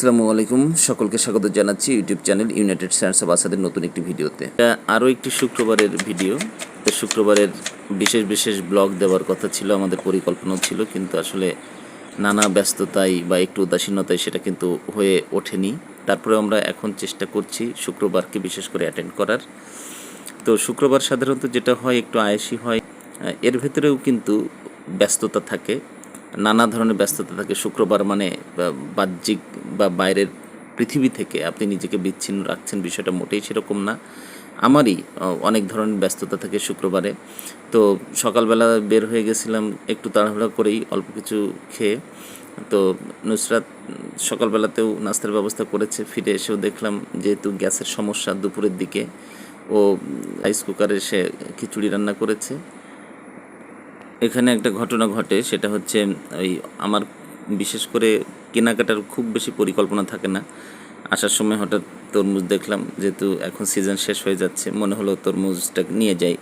আসসালামু আলাইকুম। সকলকে স্বাগত জানাচ্ছি YouTube channel United Science of আসাদের নতুন একটি ভিডিওতে। আরও একটি শুক্রবারের ভিডিও। শুক্রবারের বিশেষ বিশেষ ব্লগ দেওয়ার কথা ছিল, আমাদের পরিকল্পনাও ছিল, কিন্তু আসলে নানা ব্যস্ততায় বা একটু উদাসীনতায় সেটা কিন্তু হয়ে ওঠেনি। তারপরে আমরা এখন চেষ্টা করছি শুক্রবারকে বিশেষ করে অ্যাটেন্ড করার। তো শুক্রবার সাধারণত যেটা হয়, একটু আয়াসী হয়, এর ভেতরেও কিন্তু ব্যস্ততা থাকে। নানা ধরনের ব্যস্ততা থাকে। শুক্রবার মানে বাহ্যিক বা বাইরের পৃথিবী থেকে আপনি নিজেকে বিচ্ছিন্ন রাখছেন, বিষয়টা মোটেই সেরকম না। আমারই অনেক ধরনের ব্যস্ততা থাকে শুক্রবারে। তো সকালবেলা বের হয়ে গেছিলাম একটু তাড়াহুড়া করেই অল্প কিছু খেয়ে। তো নুসরাত সকালবেলাতেও নাস্তার ব্যবস্থা করেছে। ফিরে এসেও দেখলাম যেহেতু গ্যাসের সমস্যা দুপুরের দিকে, ও রাইস কুকারে সে খিচুড়ি রান্না করেছে। এখানে একটা ঘটনা ঘটে, সেটা হচ্ছে, ওই আমার বিশেষ করে কেনাকাটার খুব বেশি পরিকল্পনা থাকে না। আসার সময় হঠাৎ তরমুজ দেখলাম, যেহেতু এখন সিজন শেষ হয়ে যাচ্ছে, মনে হলো তরমুজটা নিয়ে যাই।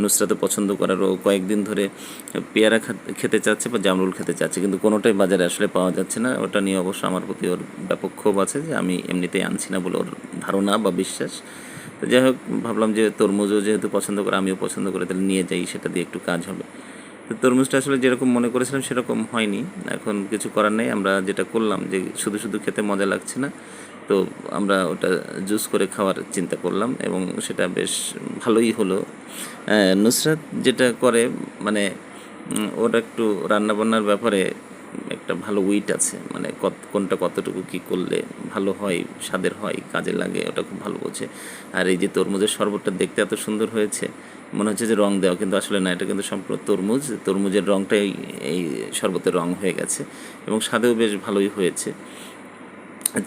নুসরাতে পছন্দ করার ও কয়েকদিন ধরে পেয়ারা খেতে চাচ্ছে বা জামরুল খেতে চাচ্ছে, কিন্তু কোনোটাই বাজারে আসলে পাওয়া যাচ্ছে না। ওটা নিয়ে অবশ্য আমার প্রতি ওর ব্যাপক ক্ষোভ আছে যে আমি এমনিতেই আনছি না বলে ওর ধারণা বা বিশ্বাস। তো যাই হোক, ভাবলাম যে তরমুজও যেহেতু পছন্দ করে, আমিও পছন্দ করে, তাহলে নিয়ে যাই, সেটা দিয়ে একটু কাজ হবে। তো তরমুজটা আসলে যেরকম মনে করেছিলাম সেরকম হয়নি। এখন কিছু করার নেই, আমরা যেটা করলাম যে শুধু শুধু খেতে মজা লাগছে না, তো আমরা ওটা জুস করে খাওয়ার চিন্তা করলাম এবং সেটা বেশ ভালোই হলো। নুসরাত যেটা করে মানে ওর একটু রান্নাবান্নার ব্যাপারে একটা ভালো উইট আছে মানে কত, কোনটা কতটুকু কী করলে ভালো হয়, স্বাদের হয়, কাজে লাগে, ওটা খুব ভালো বোঝে। আর এই যে তরমুজের শরবতটা দেখতে এত সুন্দর হয়েছে মনে হচ্ছে যে রং দেওয়া কিন্তু আসলে না, এটা কিন্তু সম্পূর্ণ তরমুজ। তরমুজের রংটাই এই শরবতের রং হয়ে গেছে এবং স্বাদেও বেশ ভালোই হয়েছে।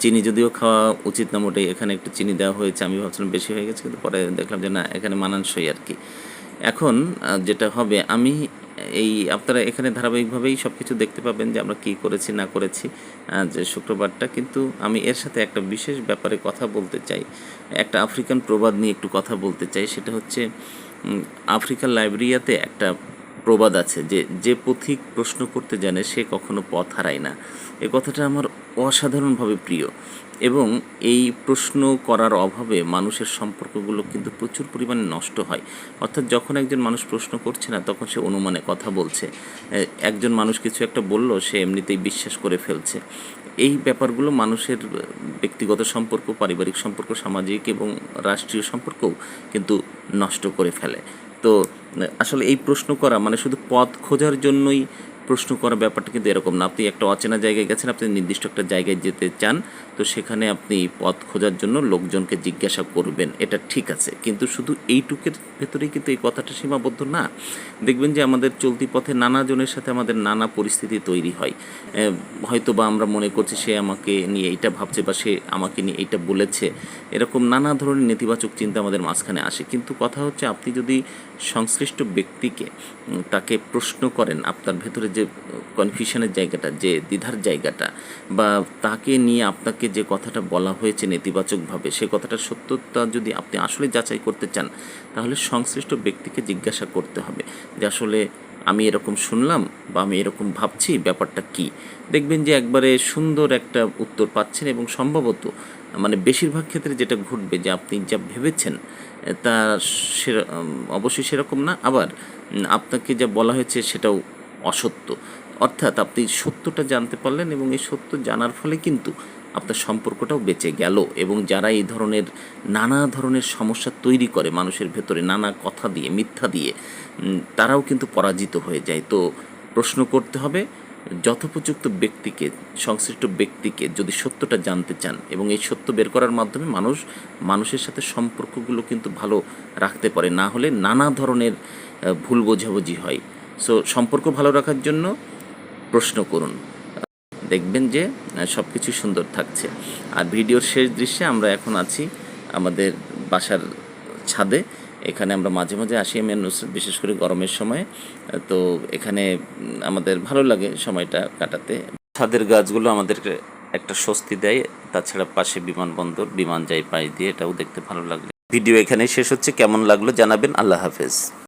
চিনি যদিও খাওয়া উচিত না মোটেই, এখানে একটু চিনি দেওয়া হয়েছে, আমি ভাবছিলাম বেশি হয়ে গেছে, কিন্তু পরে দেখলাম যে না, এখানে মানানসই আর কি। এখন যেটা হবে, আমি এই, আপনারা এখানে ধারাবাহিকভাবেই সব কিছু দেখতে পাবেন যে আমরা কী করেছি, না করেছি যে শুক্রবারটা। কিন্তু আমি এর সাথে একটা বিশেষ ব্যাপারে কথা বলতে চাই। একটা আফ্রিকান প্রবাদ নিয়ে একটু কথা বলতে চাই, সেটা হচ্ছে আফ্রিকার লাইব্রেরিয়াতে একটা প্রবাদ আছে যে যে পথিক প্রশ্ন করতে জানে সে কখনো পথ হারায় না। এ কথাটা আমার অসাধারণভাবে প্রিয় এবং এই প্রশ্ন করার অভাবে মানুষের সম্পর্কগুলো কিন্তু প্রচুর পরিমাণে নষ্ট হয়। অর্থাৎ যখন একজন মানুষ প্রশ্ন করছে না, তখন সে অনুমানে কথা বলছে। একজন মানুষ কিছু একটা বলল, সে এমনিতেই বিশ্বাস করে ফেলছে। এই ব্যাপারগুলো মানুষের ব্যক্তিগত সম্পর্ক, পারিবারিক সম্পর্ক, সামাজিক এবং রাষ্ট্রীয় সম্পর্কও কিন্তু নষ্ট করে ফেলে। তো আসলে এই প্রশ্ন করা মানে শুধু পথ খোঁজার জন্যই প্রশ্ন করার ব্যাপারটা কিন্তু এরকম না। আপনি একটা অচেনা জায়গায় গেছেন, আপনি নির্দিষ্ট একটা জায়গায় যেতে চান, তো সেখানে আপনি পথ খোঁজার জন্য লোকজনকে জিজ্ঞাসা করবেন, এটা ঠিক আছে। কিন্তু শুধু এইটুকের ভেতরেই কিন্তু এই কথাটা সীমাবদ্ধ না। দেখবেন যে আমাদের চলতি পথে নানা জনের সাথে আমাদের নানা পরিস্থিতি তৈরি হয়। হয়তো বা আমরা মনে করছি সে আমাকে নিয়ে এইটা ভাবছে বা সে আমাকে নিয়ে এইটা বলেছে। এরকম নানা ধরনের নেতিবাচক চিন্তা আমাদের মাঝখানে আসে। কিন্তু কথা হচ্ছে, আপনি যদি সংশ্লিষ্ট ব্যক্তিকে তাকে প্রশ্ন করেন, আপনার ভেতরে যে কনফিউশনের জায়গাটা যে দ্বিধার জায়গাটা বা তাকে নিয়ে আপনাকে যে কথাটা বলা হয়েছে নেতিবাচকভাবে সে কথাটার সত্যতা যদি আপনি আসলে যাচাই করতে চান তাহলে সংশ্লিষ্ট ব্যক্তিকে জিজ্ঞাসা করতে হবে যে আসলে আমি এরকম শুনলাম বা আমি এরকম ভাবছি ব্যাপারটা কি? দেখবেন যে একবারে সুন্দর একটা উত্তর পাচ্ছেন এবং সম্ভবত মানে বেশিরভাগ ক্ষেত্রে যেটা ঘটবে যে আপনি যা ভেবেছেন তা উম, অবশ্যই সেরকম না। আবার আপনাকে যা বলা হয়েছে সেটাও অসত্য। অর্থাৎ আপনি সত্যটা জানতে পারলেন এবং এই সত্য জানার ফলে কিন্তু আপনার সম্পর্কটাও বেঁচে গেল এবং যারা এই ধরনের নানা ধরনের সমস্যা তৈরি করে মানুষের ভেতরে, নানা কথা দিয়ে, মিথ্যা দিয়ে তারাও কিন্তু পরাজিত হয়ে যায়। তো প্রশ্ন করতে হবে, যথোপযুক্ত ব্যক্তিকে, সংশ্লিষ্ট ব্যক্তিকে যদি সত্যটা জানতে চান এবং এই সত্য বের করার মাধ্যমে মানুষ, মানুষের সাথে সম্পর্কগুলো কিন্তু ভালো রাখতে পারে, না হলে নানা ধরনের ভুল বোঝাবুঝি হয়। সো সম্পর্ক ভালো রাখার জন্য প্রশ্ন করুন। দেখবেন যে সব কিছু সুন্দর থাকছে। আর ভিডিওর শেষ দৃশ্যে আমরা এখন আছি আমাদের বাসার ছাদে। এখানে আমরা মাঝে মাঝে আসি আর বিশেষ করে গরমের সময়। তো এখানে আমাদের ভালো লাগে সময়টা কাটাতে। ছাদের গাছগুলো আমাদেরকে একটা স্বস্তি দেয়। তাছাড়া পাশে বিমানবন্দর, বিমান যায় পাশ দিয়ে, এটাও দেখতে ভালো লাগে ভিডিও এখানেই শেষ হচ্ছে। কেমন লাগল জানাবেন। আল্লাহ হাফেজ।